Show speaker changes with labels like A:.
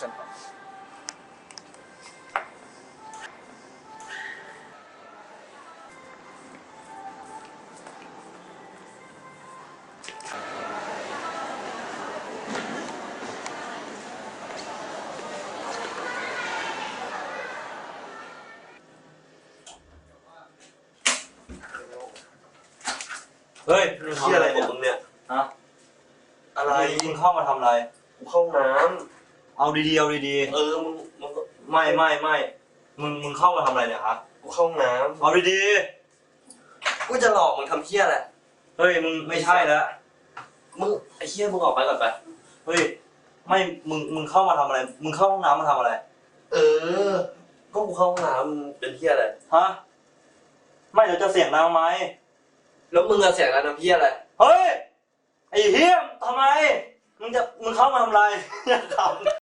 A: ฉันครับ
B: เฮ้ยมึงทำอะไรเนี่ย
C: มึงเนี่ย
B: ฮะ
C: อะไร
B: มึงเข้ามาทำอะไร
C: กูเข้าห้องน้
B: เอาดีๆเอาดีำ
C: เออมึงมึงก็
B: ๆไม่ไม่ไม่มึงมึงเข้ามาทำอะไรเนี่ยฮะ
C: กูเข้าห้องน้
B: เอาดีำ
C: กูจะหลอกมึงทำเหี้ยอะไร
B: ๆเฮ้ยมึงไม่ใช่แล้ว
C: มึงไอ้เหี้ยมึงออกไปก่อนไป
B: เฮ้ยไม่มึงมึงเข้ามาทำอะไร มึงเข้าห้องน้ำมาทำอะไร
C: เออ ก็กูเข้าห้องน้ำมึงเป็นเหี้ยอะไร
B: ฮะไม่เดี๋ยวจะเสียงดังไหม
C: แล้วมึงอะเสียงกันทำเหี้ยอะไร
B: เฮ้ยไอ้เฮียมทำไมมึงจะมึงเข้ามาทำอะไรอย่าทำ